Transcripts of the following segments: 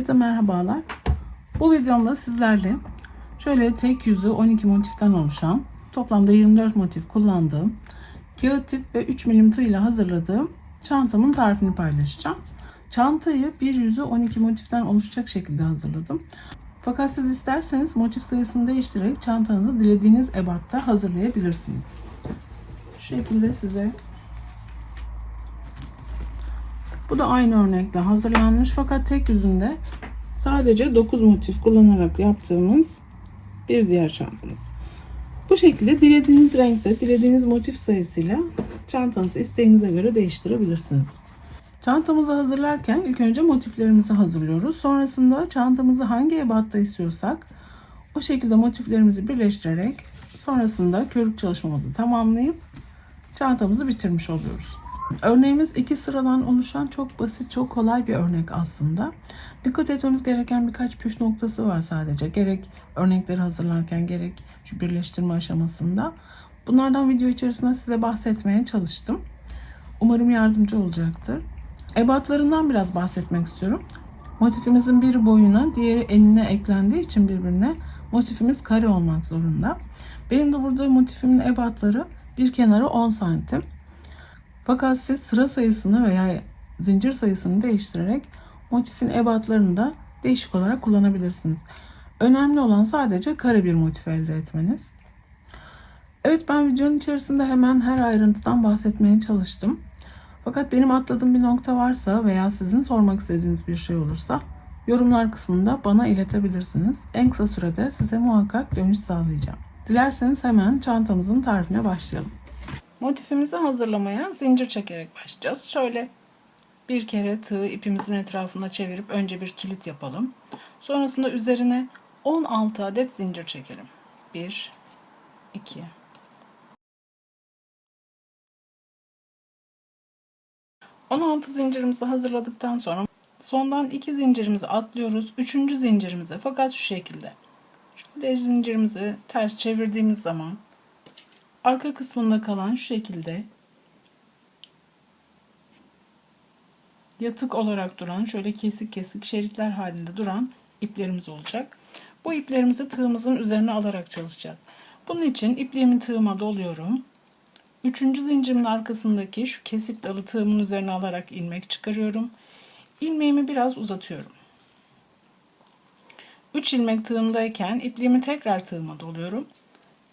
Herkese merhabalar. Bu videomda sizlerle şöyle tek yüzü 12 motiften oluşan toplamda 24 motif kullandığım kağıt tip ve 3 milim tığ ile hazırladığım çantamın tarifini paylaşacağım. Çantayı bir yüzü 12 motiften oluşacak şekilde hazırladım. Fakat siz isterseniz motif sayısını değiştirerek çantanızı dilediğiniz ebatta hazırlayabilirsiniz. Şu şekilde size bu da aynı örnekte hazırlanmış fakat tek yüzünde sadece 9 motif kullanarak yaptığımız bir diğer çantamız. Bu şekilde dilediğiniz renkte, dilediğiniz motif sayısıyla çantanızı isteğinize göre değiştirebilirsiniz. Çantamızı hazırlarken ilk önce motiflerimizi hazırlıyoruz. Sonrasında çantamızı hangi ebatta istiyorsak o şekilde motiflerimizi birleştirerek sonrasında körük çalışmamızı tamamlayıp çantamızı bitirmiş oluyoruz. Örneğimiz iki sıradan oluşan çok basit, çok kolay bir örnek aslında. Dikkat etmemiz gereken birkaç püf noktası var sadece. Gerek örnekleri hazırlarken gerek şu birleştirme aşamasında. Bunlardan video içerisinde size bahsetmeye çalıştım. Umarım yardımcı olacaktır. Ebatlarından biraz bahsetmek istiyorum. Motifimizin bir boyuna, diğeri enine eklendiği için birbirine motifimiz kare olmak zorunda. Benim de burada motifimin ebatları bir kenarı 10 santim. Fakat siz sıra sayısını veya zincir sayısını değiştirerek motifin ebatlarını da değişik olarak kullanabilirsiniz. Önemli olan sadece kare bir motif elde etmeniz. Evet ben videonun içerisinde hemen her ayrıntıdan bahsetmeye çalıştım. Fakat benim atladığım bir nokta varsa veya sizin sormak istediğiniz bir şey olursa yorumlar kısmında bana iletebilirsiniz. En kısa sürede size muhakkak dönüş sağlayacağım. Dilerseniz hemen çantamızın tarifine başlayalım. Motifimizi hazırlamaya zincir çekerek başlayacağız. Şöyle bir kere tığı ipimizin etrafına çevirip önce bir kilit yapalım. Sonrasında üzerine 16 adet zincir çekelim. 1 2 16 zincirimizi hazırladıktan sonra sondan 2 zincirimizi atlıyoruz. 3. zincirimize fakat şu şekilde. Şöyle zincirimizi ters çevirdiğimiz zaman arka kısmında kalan şu şekilde yatık olarak duran şöyle kesik kesik şeritler halinde duran iplerimiz olacak. Bu iplerimizi tığımızın üzerine alarak çalışacağız. Bunun için ipliğimi tığıma doluyorum. Üçüncü zincirimin arkasındaki şu kesik dalı tığımın üzerine alarak ilmek çıkarıyorum. İlmeğimi biraz uzatıyorum. 3 ilmek tığımdayken ipliğimi tekrar tığıma doluyorum.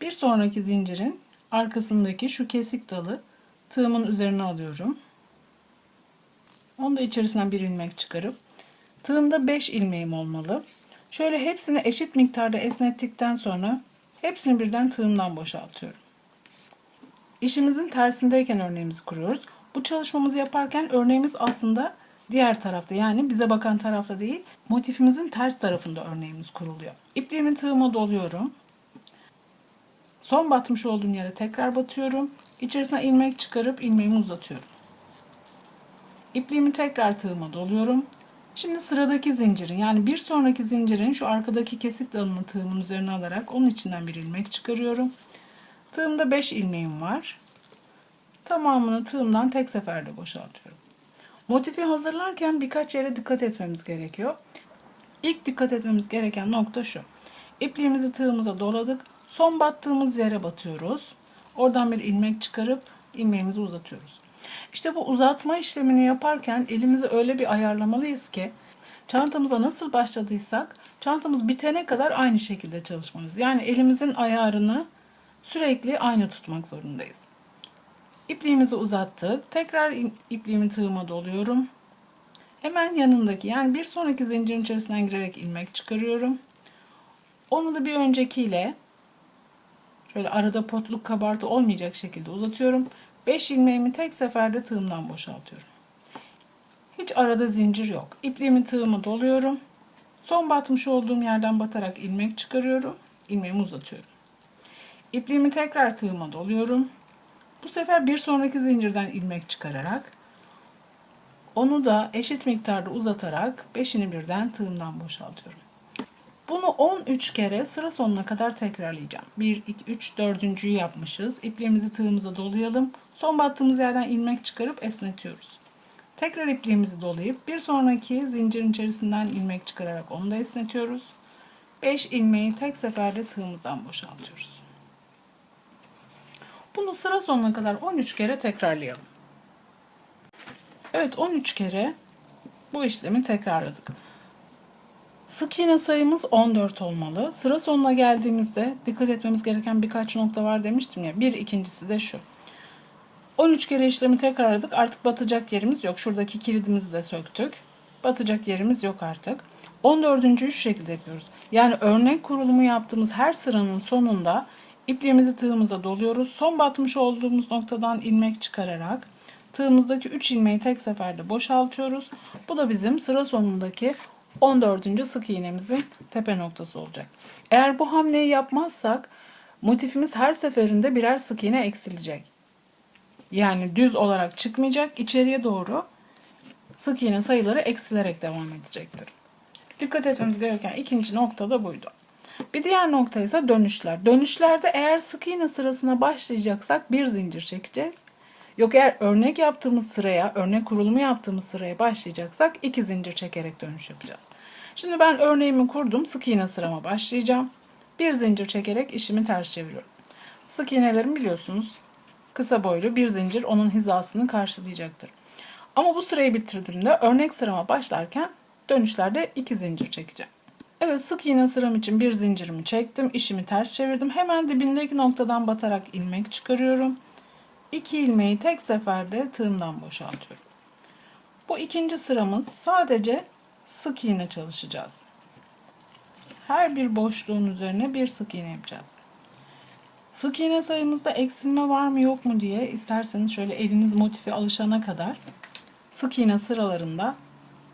Bir sonraki zincirin arkasındaki şu kesik dalı tığımın üzerine alıyorum. Onu da içerisinden bir ilmek çıkarıp tığımda 5 ilmeğim olmalı. Şöyle hepsini eşit miktarda esnettikten sonra hepsini birden tığımdan boşaltıyorum. İşimizin tersindeyken örneğimizi kuruyoruz. Bu çalışmamızı yaparken örneğimiz aslında diğer tarafta yani bize bakan tarafta değil motifimizin ters tarafında örneğimiz kuruluyor. İpliğimi tığıma doluyorum. Son batmış olduğum yere tekrar batıyorum. İçerisine ilmek çıkarıp ilmeğimi uzatıyorum. İpliğimi tekrar tığıma doluyorum. Şimdi sıradaki zincirin yani bir sonraki zincirin şu arkadaki kesik dalını tığımın üzerine alarak onun içinden bir ilmek çıkarıyorum. Tığımda 5 ilmeğim var. Tamamını tığımdan tek seferde boşaltıyorum. Motifi hazırlarken birkaç yere dikkat etmemiz gerekiyor. İlk dikkat etmemiz gereken nokta şu. İpliğimizi tığımıza doladık. Son battığımız yere batıyoruz. Oradan bir ilmek çıkarıp ilmeğimizi uzatıyoruz. İşte bu uzatma işlemini yaparken elimizi öyle bir ayarlamalıyız ki çantamıza nasıl başladıysak çantamız bitene kadar aynı şekilde çalışmalıyız. Yani elimizin ayarını sürekli aynı tutmak zorundayız. İpliğimizi uzattık. Tekrar ipliğimi tığıma doluyorum. Hemen yanındaki yani bir sonraki zincirin içerisinden girerek ilmek çıkarıyorum. Onu da bir öncekiyle şöyle arada potluk kabartı olmayacak şekilde uzatıyorum. 5 ilmeğimi tek seferde tığımdan boşaltıyorum. Hiç arada zincir yok. İpliğimi tığıma doluyorum. Son batmış olduğum yerden batarak ilmek çıkarıyorum. İlmeğimi uzatıyorum. İpliğimi tekrar tığıma doluyorum. Bu sefer bir sonraki zincirden ilmek çıkararak onu da eşit miktarda uzatarak beşini birden tığımdan boşaltıyorum. Bunu 13 kere sıra sonuna kadar tekrarlayacağım. 1, 2, 3, 4.'yü yapmışız. İpliğimizi tığımıza dolayalım. Son battığımız yerden ilmek çıkarıp esnetiyoruz. Tekrar ipliğimizi dolayıp bir sonraki zincirin içerisinden ilmek çıkararak onu da esnetiyoruz. 5 ilmeği tek seferde tığımızdan boşaltıyoruz. Bunu sıra sonuna kadar 13 kere tekrarlayalım. Evet 13 kere bu işlemi tekrarladık. Sık iğne sayımız 14 olmalı. Sıra sonuna geldiğimizde dikkat etmemiz gereken birkaç nokta var demiştim ya. Bir ikincisi de şu. 13 kere işlemi tekrarladık. Artık batacak yerimiz yok. Şuradaki kilidimizi de söktük. Batacak yerimiz yok artık. 14. şu şekilde yapıyoruz. Yani örnek kurulumu yaptığımız her sıranın sonunda ipliğimizi tığımıza doluyoruz. Son batmış olduğumuz noktadan ilmek çıkararak tığımızdaki 3 ilmeği tek seferde boşaltıyoruz. Bu da bizim sıra sonundaki 14. sık iğnemizin tepe noktası olacak. Eğer bu hamleyi yapmazsak motifimiz her seferinde birer sık iğne eksilecek. Yani düz olarak çıkmayacak, içeriye doğru sık iğne sayıları eksilerek devam edecektir. Dikkat etmemiz gereken ikinci nokta da buydu. Bir diğer nokta ise dönüşler. Dönüşlerde eğer sık iğne sırasına başlayacaksak bir zincir çekeceğiz. Yok eğer örnek yaptığımız sıraya, örnek kurulumu yaptığımız sıraya başlayacaksak iki zincir çekerek dönüş yapacağız. Şimdi ben örneğimi kurdum. Sık iğne sırama başlayacağım. Bir zincir çekerek işimi ters çeviriyorum. Sık iğnelerim biliyorsunuz kısa boylu bir zincir onun hizasını karşılayacaktır. Ama bu sırayı bitirdiğimde örnek sırama başlarken dönüşlerde iki zincir çekeceğim. Evet sık iğne sıram için bir zincirimi çektim. işimi ters çevirdim. Hemen dibindeki noktadan batarak ilmek çıkarıyorum. 2 ilmeği tek seferde tığımdan boşaltıyorum. Bu ikinci sıramız sadece sık iğne çalışacağız. Her bir boşluğun üzerine bir sık iğne yapacağız. Sık iğne sayımızda eksilme var mı yok mu diye isterseniz şöyle eliniz motife alışana kadar sık iğne sıralarında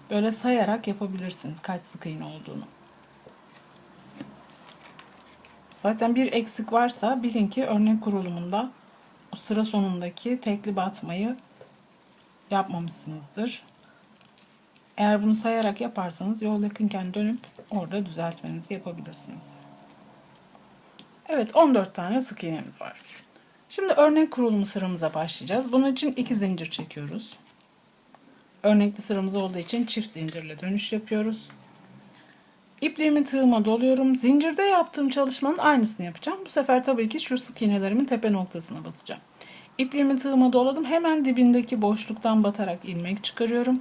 böyle sayarak yapabilirsiniz kaç sık iğne olduğunu. Zaten bir eksik varsa bilin ki örnek kurulumunda sıra sonundaki tekli batmayı yapmamışsınızdır. Eğer bunu sayarak yaparsanız yol yakınken dönüp orada düzeltmenizi yapabilirsiniz. Evet 14 tane sık iğnemiz var. Şimdi örnek kurulumu sıramıza başlayacağız. Bunun için iki zincir çekiyoruz. Örnekli sıramız olduğu için çift zincirle dönüş yapıyoruz. İpliğimi tığıma doluyorum. Zincirde yaptığım çalışmanın aynısını yapacağım. Bu sefer tabii ki şu sık iğnelerimin tepe noktasına batacağım. İpliğimi tığıma doladım. Hemen dibindeki boşluktan batarak ilmek çıkarıyorum.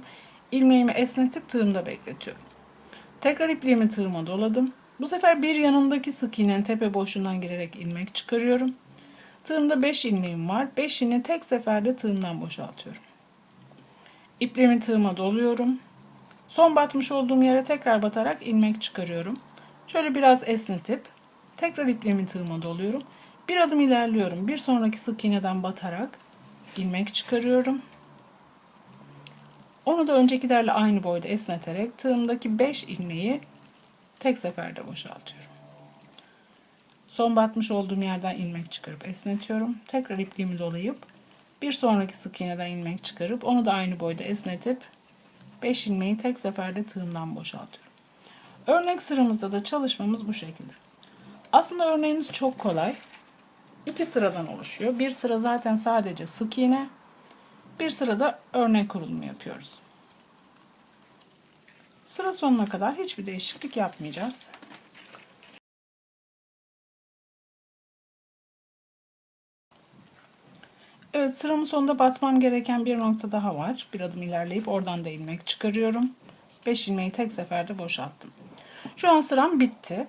İlmeğimi esnetip tığımda bekletiyorum. Tekrar ipliğimi tığıma doladım. Bu sefer bir yanındaki sık iğnenin tepe boşluğundan girerek ilmek çıkarıyorum. Tığımda 5 ilmeğim var. 5'ini tek seferde tığımdan boşaltıyorum. İpliğimi tığıma doluyorum. Son batmış olduğum yere tekrar batarak ilmek çıkarıyorum. Şöyle biraz esnetip tekrar ipliğimi tığıma doluyorum. Bir adım ilerliyorum. Bir sonraki sık iğneden batarak ilmek çıkarıyorum. Onu da öncekilerle aynı boyda esneterek tığımdaki 5 ilmeği tek seferde boşaltıyorum. Son batmış olduğum yerden ilmek çıkarıp esnetiyorum. Tekrar ipliğimi dolayıp bir sonraki sık iğneden ilmek çıkarıp onu da aynı boyda esnetip 5 ilmeği tek seferde tığımdan boşaltıyorum. Örnek sıramızda da çalışmamız bu şekilde. Aslında örneğimiz çok kolay. İki sıradan oluşuyor. Bir sıra zaten sadece sık iğne. Bir sırada örnek kurulumu yapıyoruz. Sıra sonuna kadar hiçbir değişiklik yapmayacağız. Evet sıramın sonunda batmam gereken bir nokta daha var. Bir adım ilerleyip oradan da ilmek çıkarıyorum. 5 ilmeği tek seferde boşalttım. Şu an sıram bitti.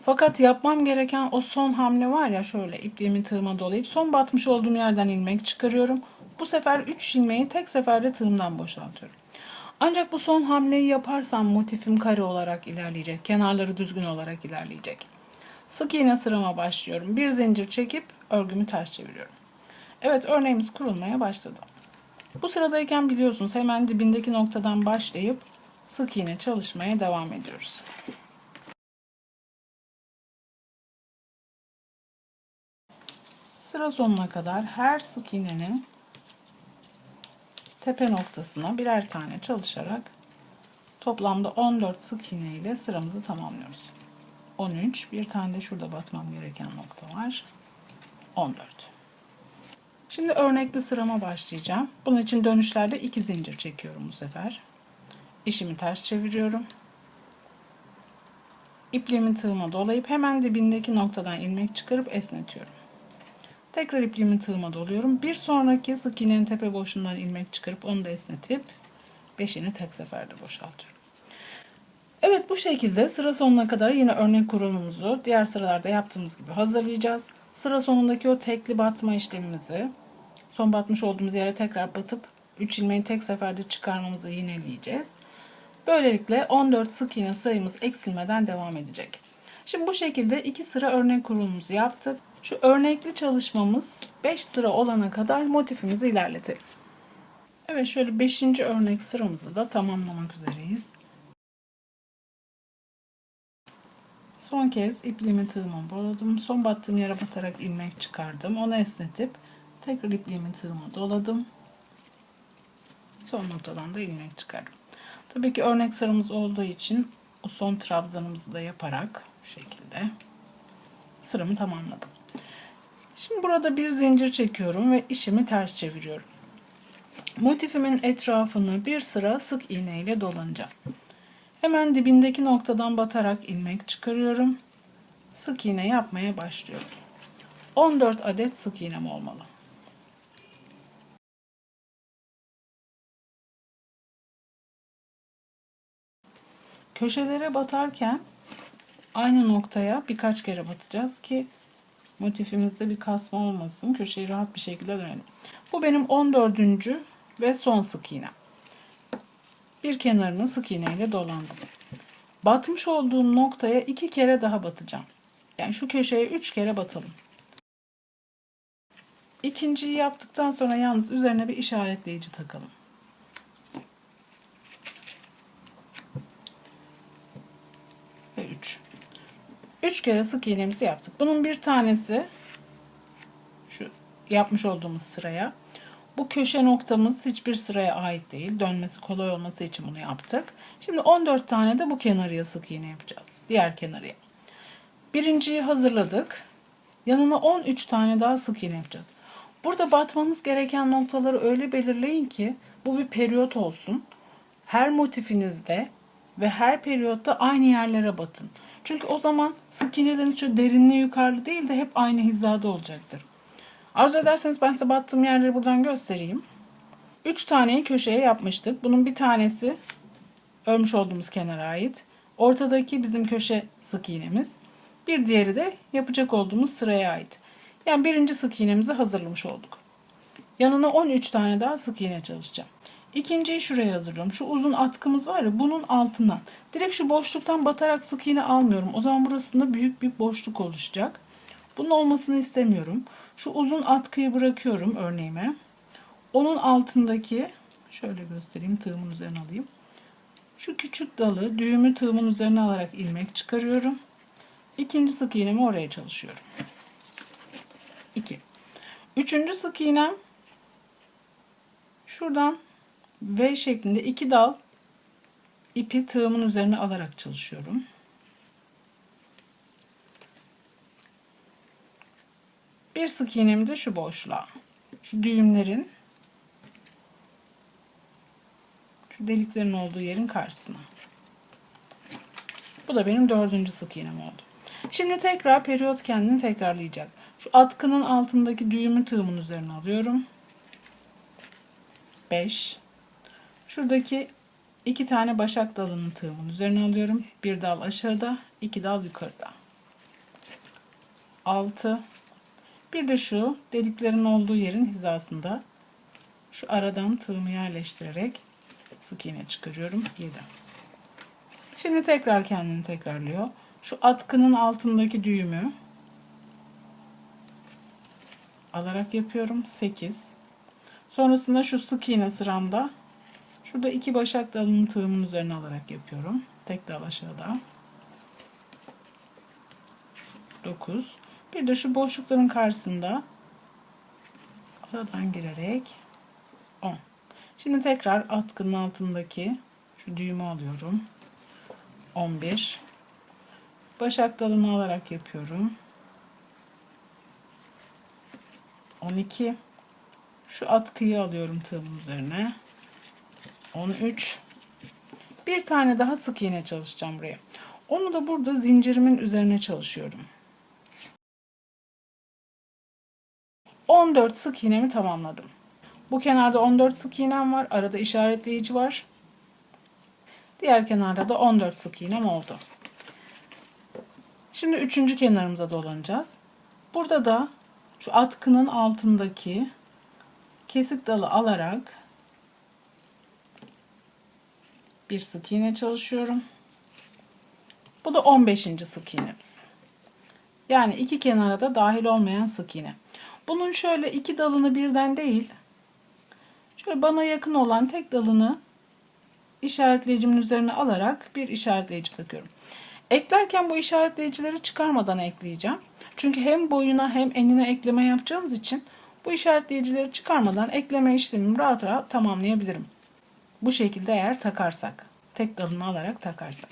Fakat yapmam gereken o son hamle var ya şöyle ipliğimi tığıma dolayıp son batmış olduğum yerden ilmek çıkarıyorum. Bu sefer 3 ilmeği tek seferde tığımdan boşaltıyorum. Ancak bu son hamleyi yaparsam motifim kare olarak ilerleyecek. Kenarları düzgün olarak ilerleyecek. Sık iğne sırama başlıyorum. Bir zincir çekip örgümü ters çeviriyorum. Evet örneğimiz kurulmaya başladı. Bu sıradayken biliyorsunuz hemen dibindeki noktadan başlayıp sık iğne çalışmaya devam ediyoruz. Sıra sonuna kadar her sık iğnenin tepe noktasına birer tane çalışarak toplamda 14 sık iğne ile sıramızı tamamlıyoruz. 13, bir tane de şurada batmam gereken nokta var. 14. Şimdi örnekli sırama başlayacağım. Bunun için dönüşlerde iki zincir çekiyorum bu sefer. İşimi ters çeviriyorum. İpliğimi tığıma dolayıp hemen dibindeki noktadan ilmek çıkarıp esnetiyorum. Tekrar ipliğimi tığıma doluyorum. Bir sonraki sık iğnenin tepe boşluğundan ilmek çıkarıp onu da esnetip beşini tek seferde boşaltıyorum. Evet bu şekilde sıra sonuna kadar yine örnek kurulumumuzu diğer sıralarda yaptığımız gibi hazırlayacağız. Sıra sonundaki o tekli batma işlemimizi son batmış olduğumuz yere tekrar batıp 3 ilmeği tek seferde çıkarmamızı yineleyeceğiz. Böylelikle 14 sık iğne sayımız eksilmeden devam edecek. Şimdi bu şekilde iki sıra örnek kurulumuzu yaptık. Şu örnekli çalışmamız 5 sıra olana kadar motifimizi ilerletelim. Evet şöyle 5. örnek sıramızı da tamamlamak üzereyiz. Son kez ipliğimi tığıma boladım. Son battığım yere batarak ilmek çıkardım. Onu esnetip tekrar ipliğimi tığıma doladım. Son noktadan da ilmek çıkardım. Tabii ki örnek sıramız olduğu için o son trabzanımızı da yaparak bu şekilde sıramı tamamladım. Şimdi burada bir zincir çekiyorum ve işimi ters çeviriyorum. Motifimin etrafını bir sıra sık iğne ile dolanacağım. Hemen dibindeki noktadan batarak ilmek çıkarıyorum. Sık iğne yapmaya başlıyorum. 14 adet sık iğnem olmalı. Köşelere batarken aynı noktaya birkaç kere batacağız ki motifimizde bir kasma olmasın. Köşeyi rahat bir şekilde dönelim. Bu benim 14. ve son sık iğnem. Bir kenarını sık iğne ile dolandım. Batmış olduğum noktaya iki kere daha batacağım. Yani şu köşeye üç kere batalım. İkinciyi yaptıktan sonra yalnız üzerine bir işaretleyici takalım. Ve üç. Üç kere sık iğnemizi yaptık. Bunun bir tanesi şu yapmış olduğumuz sıraya bu köşe noktamız hiçbir sıraya ait değil. Dönmesi kolay olması için bunu yaptık. Şimdi 14 tane de bu kenarıya sık iğne yapacağız. Diğer kenarıya. Birinciyi hazırladık. Yanına 13 tane daha sık iğne yapacağız. Burada batmanız gereken noktaları öyle belirleyin ki bu bir periyot olsun. Her motifinizde ve her periyotta aynı yerlere batın. Çünkü o zaman sık iğnelerin şu derinliği yukarıda değil de hep aynı hizada olacaktır. Arzu ederseniz ben size battığım yerleri buradan göstereyim. 3 taneyi köşeye yapmıştık. Bunun bir tanesi örmüş olduğumuz kenara ait. Ortadaki bizim köşe sık iğnemiz. Bir diğeri de yapacak olduğumuz sıraya ait. Yani birinci sık iğnemizi hazırlamış olduk. Yanına 13 tane daha sık iğne çalışacağım. İkinciyi şuraya hazırlıyorum. Şu uzun atkımız var ya bunun altından. Direkt şu boşluktan batarak sık iğne almıyorum. O zaman burasında büyük bir boşluk oluşacak. Bunun olmasını istemiyorum. Şu uzun atkıyı bırakıyorum örneğime. Onun altındaki şöyle göstereyim tığımın üzerine alayım. Şu küçük dalı düğümü tığımın üzerine alarak ilmek çıkarıyorum. İkinci sık iğnemi oraya çalışıyorum. 2. Üçüncü sık iğnem şuradan V şeklinde iki dal ipi tığımın üzerine alarak çalışıyorum. Bir sık iğnemi de şu boşluğa. Şu düğümlerin şu deliklerin olduğu yerin karşısına. Bu da benim dördüncü sık iğnem oldu. Şimdi tekrar periyot kendini tekrarlayacak. Şu atkının altındaki düğümü tığımın üzerine alıyorum. 5 Şuradaki iki tane başak dalını tığımın üzerine alıyorum. Bir dal aşağıda, iki dal yukarıda. 6 bir de şu deliklerin olduğu yerin hizasında şu aradan tığımı yerleştirerek sık iğne çıkarıyorum. 7. Şimdi tekrar kendini tekrarlıyor. Şu atkının altındaki düğümü alarak yapıyorum. 8. Sonrasında şu sık iğne sıramda şurada iki başak dalını tığımın üzerine alarak yapıyorum. Tek dal aşağıda. 9. Bir de şu boşlukların karşısında aradan girerek 10. Şimdi tekrar atkının altındaki şu düğümü alıyorum. 11. Başak dalını alarak yapıyorum. 12. Şu atkıyı alıyorum tığımın üzerine. 13. Bir tane daha sık iğne çalışacağım buraya. Onu da burada zincirimin üzerine çalışıyorum. 14 sık iğnemi tamamladım. Bu kenarda 14 sık iğnem var. Arada işaretleyici var. Diğer kenarda da 14 sık iğnem oldu. Şimdi üçüncü kenarımıza dolanacağız. Burada da şu atkının altındaki kesik dalı alarak bir sık iğne çalışıyorum. Bu da 15. sık iğnemiz. Yani iki kenara da dahil olmayan sık iğne. Bunun şöyle iki dalını birden değil, şöyle bana yakın olan tek dalını işaretleyicimin üzerine alarak bir işaretleyici takıyorum. Eklerken bu işaretleyicileri çıkarmadan ekleyeceğim. Çünkü hem boyuna hem enine ekleme yapacağımız için bu işaretleyicileri çıkarmadan ekleme işlemimi rahat rahat tamamlayabilirim. Bu şekilde eğer takarsak, tek dalını alarak takarsak.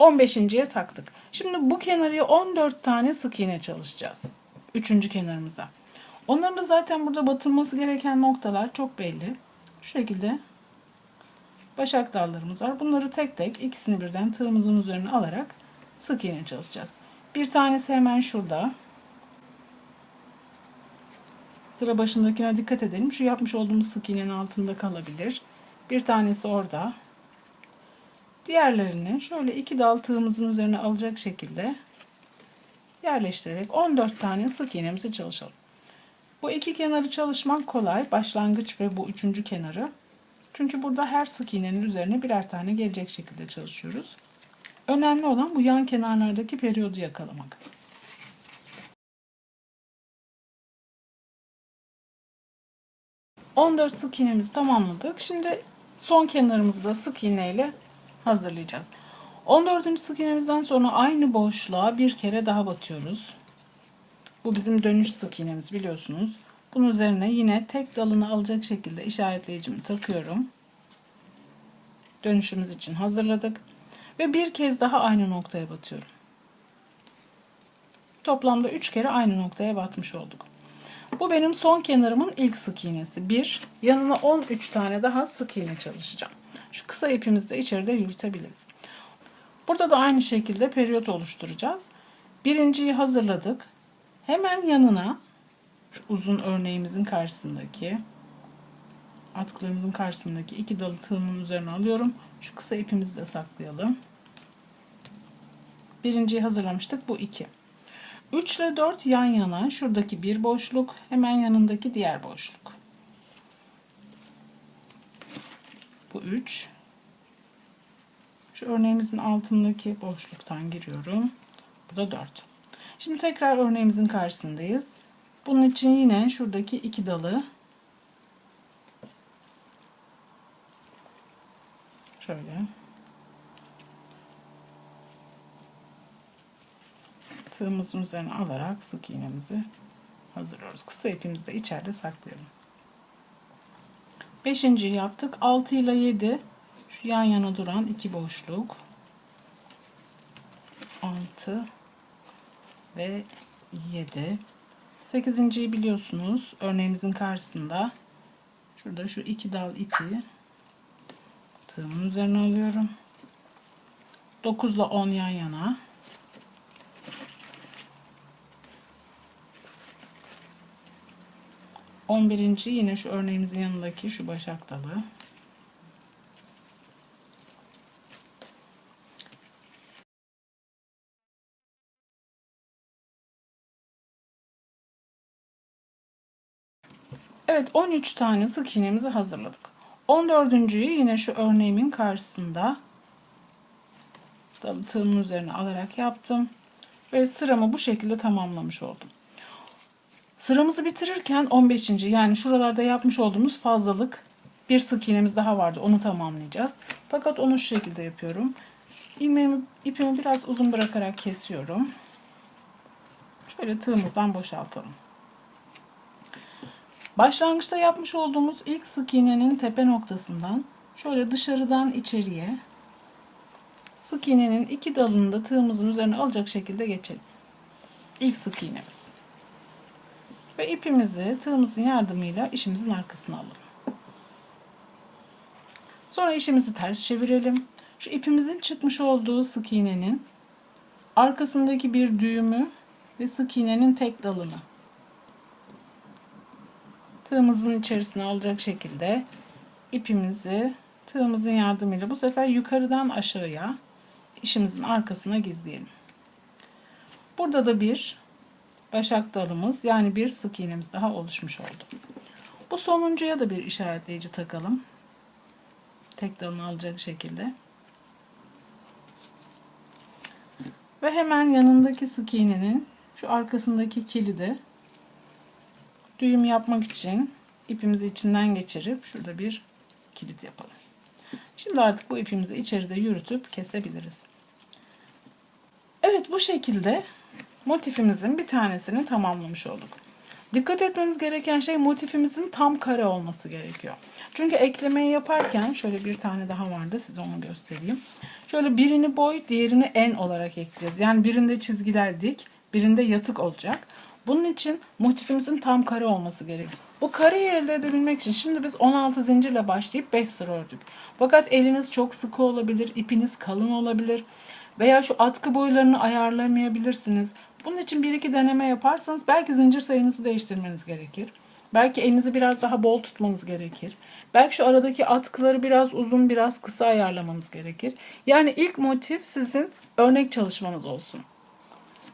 15.ye taktık. Şimdi bu kenarıya 14 tane sık iğne çalışacağız. Üçüncü kenarımıza. Onların da zaten burada batırması gereken noktalar çok belli. Şu şekilde başak dallarımız var. Bunları tek tek ikisini birden tığımızın üzerine alarak sık iğne çalışacağız. Bir tanesi hemen şurada. Sıra başındakine dikkat edelim. Şu yapmış olduğumuz sık iğnenin altında kalabilir. Bir tanesi orada. Diğerlerini şöyle iki dal tığımızın üzerine alacak şekilde yerleştirerek 14 tane sık iğnemizi çalışalım. Bu iki kenarı çalışmak kolay. Başlangıç ve bu üçüncü kenarı. Çünkü burada her sık iğnenin üzerine birer tane gelecek şekilde çalışıyoruz. Önemli olan bu yan kenarlardaki periyodu yakalamak. ...14 sık iğnemizi tamamladık. Şimdi son kenarımızı da sık iğneyle hazırlayacağız. 14. sık iğnemizden sonra aynı boşluğa bir kere daha batıyoruz. Bu bizim dönüş sık iğnemiz biliyorsunuz. Bunun üzerine yine tek dalını alacak şekilde işaretleyicimi takıyorum. Dönüşümüz için hazırladık. Ve bir kez daha aynı noktaya batıyorum. Toplamda 3 kere aynı noktaya batmış olduk. Bu benim son kenarımın ilk sık iğnesi. Bir, yanına 13 tane daha sık iğne çalışacağım. Şu kısa ipimizi de içeride yürütebiliriz. Burada da aynı şekilde periyot oluşturacağız. Birinciyi hazırladık. Hemen yanına şu uzun örneğimizin karşısındaki atkılarımızın karşısındaki iki dalı tığımın üzerine alıyorum. Şu kısa ipimizi de saklayalım. Birinciyi hazırlamıştık. Bu iki. 3 ile 4 yan yana şuradaki bir boşluk hemen yanındaki diğer boşluk. Bu 3. Şu örneğimizin altındaki boşluktan giriyorum. Bu da 4. Şimdi tekrar örneğimizin karşısındayız. Bunun için yine şuradaki iki dalı şöyle tığımızın üzerine alarak sık iğnemizi hazırlıyoruz. Kısa ipimizi de içeride saklayalım. Beşinciyi yaptık. 6 ile 7 şu yan yana duran iki boşluk. 6 ve 7. 8.yi biliyorsunuz. Örneğimizin karşısında şurada şu iki dal ipi tığımın üzerine alıyorum. 9 ile 10 yan yana. On birinci yine şu örneğimizin yanındaki şu başak dalı. Evet 13 tane iğnemizi hazırladık. 14.yü yine şu örneğimin karşısında tığımın üzerine alarak yaptım. Ve sıramı bu şekilde tamamlamış oldum. Sıramızı bitirirken 15. yani şuralarda yapmış olduğumuz fazlalık bir sık iğnemiz daha vardı. Onu tamamlayacağız. Fakat onu şu şekilde yapıyorum. İlmeğimi, ipimi biraz uzun bırakarak kesiyorum. Şöyle tığımızdan boşaltalım. Başlangıçta yapmış olduğumuz ilk sık iğnenin tepe noktasından şöyle dışarıdan içeriye sık iğnenin iki dalını da tığımızın üzerine alacak şekilde geçelim. İlk sık iğnemiz. Ve ipimizi tığımızın yardımıyla işimizin arkasına alalım. Sonra işimizi ters çevirelim. Şu ipimizin çıkmış olduğu sık iğnenin arkasındaki bir düğümü ve sık iğnenin tek dalını tığımızın içerisine alacak şekilde ipimizi tığımızın yardımıyla bu sefer yukarıdan aşağıya işimizin arkasına gizleyelim. Burada da bir başak dalımız yani bir sık iğnemiz daha oluşmuş oldu. Bu sonuncuya da bir işaretleyici takalım. Tek dalını alacak şekilde. Ve hemen yanındaki sık iğnenin şu arkasındaki kilidi düğüm yapmak için ipimizi içinden geçirip şurada bir kilit yapalım. Şimdi artık bu ipimizi içeride yürütüp kesebiliriz. Evet bu şekilde motifimizin bir tanesini tamamlamış olduk. Dikkat etmemiz gereken şey motifimizin tam kare olması gerekiyor. Çünkü eklemeyi yaparken şöyle bir tane daha vardı size onu göstereyim. Şöyle birini boy diğerini en olarak ekleyeceğiz. Yani birinde çizgiler dik birinde yatık olacak. Bunun için motifimizin tam kare olması gerekiyor. Bu kareyi elde edebilmek için şimdi biz 16 zincirle başlayıp 5 sıra ördük. Fakat eliniz çok sıkı olabilir, ipiniz kalın olabilir veya şu atkı boylarını ayarlamayabilirsiniz. Bunun için bir iki deneme yaparsanız belki zincir sayınızı değiştirmeniz gerekir. Belki elinizi biraz daha bol tutmanız gerekir. Belki şu aradaki atkıları biraz uzun biraz kısa ayarlamanız gerekir. Yani ilk motif sizin örnek çalışmanız olsun.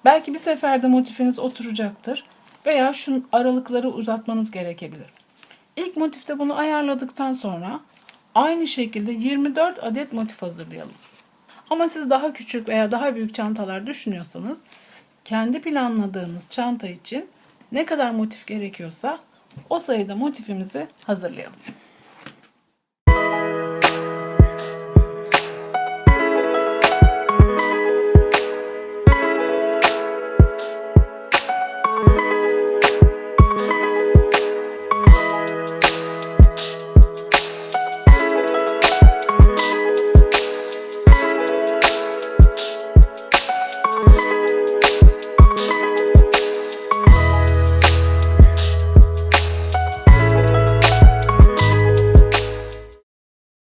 Belki bir seferde motifiniz oturacaktır veya şu aralıkları uzatmanız gerekebilir. İlk motifte bunu ayarladıktan sonra aynı şekilde 24 adet motif hazırlayalım. Ama siz daha küçük veya daha büyük çantalar düşünüyorsanız kendi planladığınız çanta için ne kadar motif gerekiyorsa o sayıda motifimizi hazırlayalım.